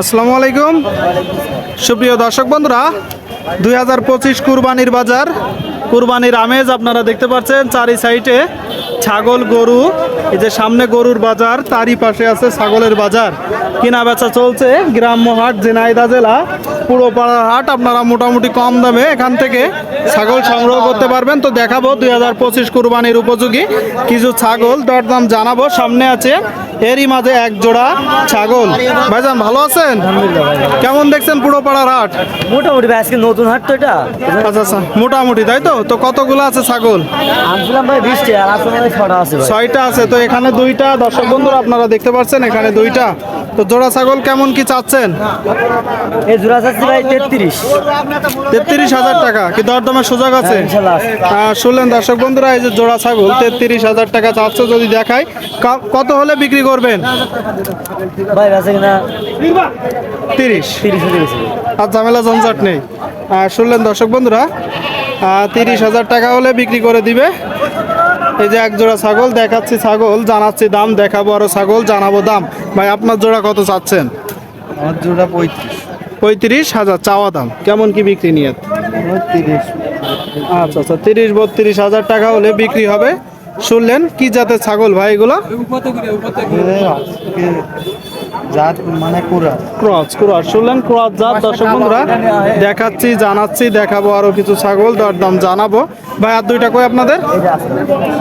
আসসালামু আলাইকুম। সুপ্রিয় দর্শক বন্ধুরা, দুই হাজার পঁচিশ কুরবানির বাজার, কুরবানির আমেজ আপনারা দেখতে পাচ্ছেন চারি সাইডে। ছাগল গরু এই যে সামনে গরুর বাজার তারই পাশে আছে ছাগলের বাজার। কিনা বেচা চলছে গ্রাম্য হাট ঝিনাইদা জেলা পুরো পাড়ার হাট। আপনারা মোটামুটি কম দামে এখান থেকে ছাগল সংগ্রহ করতে পারবেন। তো দেখাবো দুই হাজার পঁচিশ কুরবানির উপযোগী কিছু ছাগল। দরদাম জানাব সামনে আছে এরই মাঝে এক জোড়া ছাগল। ভাইজান ভালো আছেন? কেমন দেখছেন পুরো পাড়ার হাট? মোটামুটি আজকে নতুন হাট তো এটা। আচ্ছা আচ্ছা মোটামুটি তাই তো? তো কতগুলো আছে ছাগল? আনছিলাম ভাই বিশটা আর আসলে ছটা আছে ছয়টা আছে তো এখানে দুইটা। দর্শক বন্ধুরা আপনারা দেখতে পাচ্ছেন এখানে দুইটা। তো জোড়া ছাগল কেমন কি চাচ্ছেন? এই জোড়া চাচ্ছি ভাই তেত্রিশ। তেত্রিশ হাজার টাকা। কি দরদামের সুযোগ আছে? হ্যাঁ, শুনলেন দর্শক বন্ধুরা এই যে জোড়া ছাগল তেত্রিশ হাজার টাকা চাচ্ছে যদি দেখায় কত হলে বিক্রি করবেন? ভাই আছে কিনা তিরিশ। তিরিশ আর ঝামেলা ঝঞ্ঝাট নেই। আর শুনলেন দর্শক বন্ধুরা তিরিশ হাজার টাকা হলে বিক্রি করে দিবে। এই যে এক জোড়া ছাগল দেখাচ্ছি ছাগল জানাচ্ছি দাম দেখাবো আরও ছাগল জানাব দাম। ভাই আপনার জোড়া কত চাচ্ছেন? আমার জোড়া পঁয়ত্রিশ। পঁয়ত্রিশ হাজার চাওয়া দাম। কেমন কি বিক্রি নিয়ে আচ্ছা আচ্ছা তিরিশ বত্রিশ হাজার টাকা হলে বিক্রি হবে। শুনলেন কি জাতের ছাগল ভাই এগুলো? জাত মানে পুরা ক্রস ক্রস শুনলেন ক্রস জাত দর্শক বন্ধুরা দেখাচ্ছি জানাচ্ছি দেখাবো আরও কিছু ছাগল দরদাম জানাব। ভাই আর দুইটা কই আপনাদের?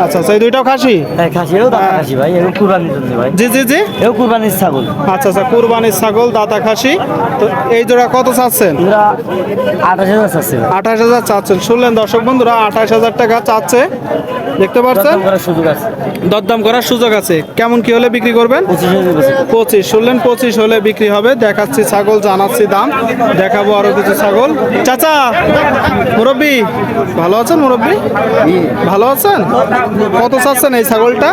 আচ্ছা আচ্ছা দুইটাও খাসি? হ্যাঁ খাসি এও দাঁতা খাসি ভাই এও কুরবানির জন্য ভাই। জি জি জি। এও কুরবানির ছাগল। আচ্ছা আচ্ছা কুরবানির ছাগল দাতা খাসি। তো এই জোড়া কত চাচ্ছেন? আঠাশ হাজার চাচ্ছেন। শুনলেন দর্শক বন্ধুরা আঠাশ হাজার টাকা চাচ্ছে। দেখতে পাচ্ছেন দরদাম করার সুযোগ আছে। কেমন কি হলে বিক্রি করবেন? পঁচিশ হাজার গেছে পঁচিশ হলে বিক্রি হবে। দেখাচ্ছি ছাগল জানাচ্ছি দাম। দেখাবো আরও কিছু ছাগল। চাচা মুরব্বী ভালো আছেন মুরব্বী? ভালো আছেন? কত চাচ্ছেন এই ছাগলটা?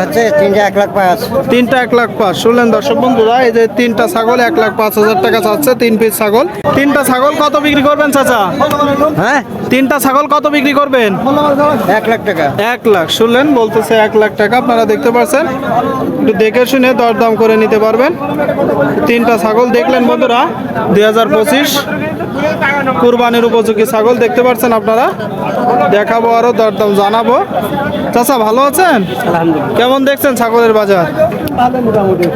হচ্ছে এক লাখ পাঁচ তিনটা এক লাখ পাঁচ। শুনলেন দর্শক বন্ধুরা এই যে তিনটা ছাগল এক লাখ পাঁচ হাজার টাকা চাচ্ছে তিন পিস ছাগল। তিনটা ছাগল কত বিক্রি করবেন চাচা? হ্যাঁ? তিনটা ছাগল কত বিক্রি করবেন? এক লাখ টাকা। এক লাখ। শুনলেন বলতেছে এক লাখ টাকা আপনারা দেখতে পাচ্ছেন। একটু দেখে শুনে দরদাম করে নিতে পারবেন। তিনটা ছাগল দেখলেন বন্ধুরা দুই হাজার পঁচিশ। কুরবানির উপযোগী ছাগল দেখতে পাচ্ছেন আপনারা। দেখাবো আরও দরদাম জানাব। চাচা ভালো আছেন? কেমন দেখছেন ছাগলের বাজার?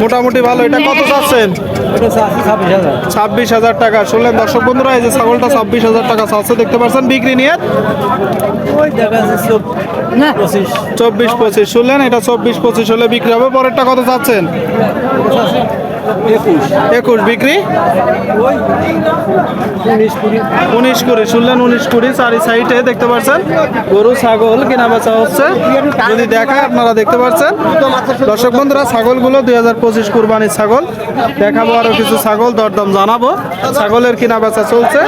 মোটামুটি ভালো। এটা কত চাচ্ছেন? ছাব্বিশ হাজার। ছাব্বিশ হাজার টাকা। শুনলেন দর্শক বন্ধুরা এই যে ছাগলটা ছাব্বিশ হাজার টাকা চাচ্ছে দেখতে পাচ্ছেন বিক্রি নিয়ে। না চব্বিশ পঁচিশ শুনলেন? এটা চব্বিশ পঁচিশ হলে বিক্রি হবে পরেরটা কত চাচ্ছেন? একুশ। একুশ বিক্রি? উনিশ কুড়ি। শুনলেন উনিশ কুড়ি চারি সাইডে দেখতে পাচ্ছেন। গরু ছাগল কেনা বেচা হচ্ছে। যদি দেখায় আপনারা দেখতে পাচ্ছেন। দর্শক বন্ধুরা ছাগলগুলো দুই হাজার পঁচিশ কুরবানির ছাগল। দেখাবো আরও কিছু ছাগল দরদাম জানাব। ছাগলের কেনা বেচা চলছে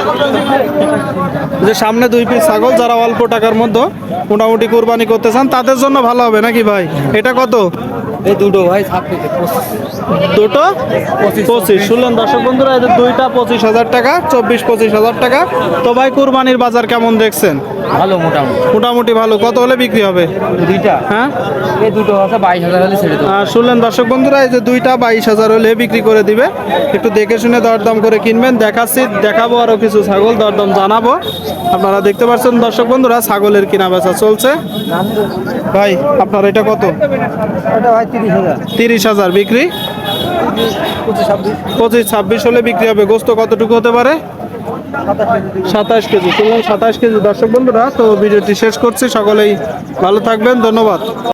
যে সামনে দুই পিস ছাগল যারা অল্প টাকার মধ্যে মোটামুটি কুরবানি করতে চান তাদের জন্য ভালো হবে নাকি ভাই? এটা কত? এই দুটো ভাই দুটো? পঁচিশ শুনলেন দর্শক বন্ধুরা এদের দুইটা পঁচিশ হাজার টাকা চব্বিশ পঁচিশ হাজার টাকা। তো ভাই কুরবানির বাজার কেমন দেখছেন? ভালো মোটামুটি। মোটামুটি ভালো। কত হলে বিক্রি হবে? দুইটা। হ্যাঁ? এই দুটো আছে বাইশ হাজার হলে ছেড়ে দেবো। শুনলেন দর্শক বন্ধুরা এই যে দুইটা বাইশ হাজার হলে বিক্রি করে দিবে। একটু দেখে শুনে দরদাম করে কিনবেন। দেখাচ্ছি দেখাবো আরও কিছু ছাগল দরদাম জানাব। আপনারা দেখতে পাচ্ছেন দর্শক বন্ধুরা ছাগলের কিনা বেচা চলছে। ভাই আপনার এটা কত? ভাই তিরিশ হাজার বিক্রি। পঁচিশ, ছাব্বিশ হলে বিক্রি হবে। গোস্ত কতটুকু হতে পারে? সাতাশ কেজি। শুনলাম সাতাশ কেজি। দর্শক বন্ধুরা, তো ভিডিওটি শেষ করছি। সকলেই ভালো থাকবেন। ধন্যবাদ।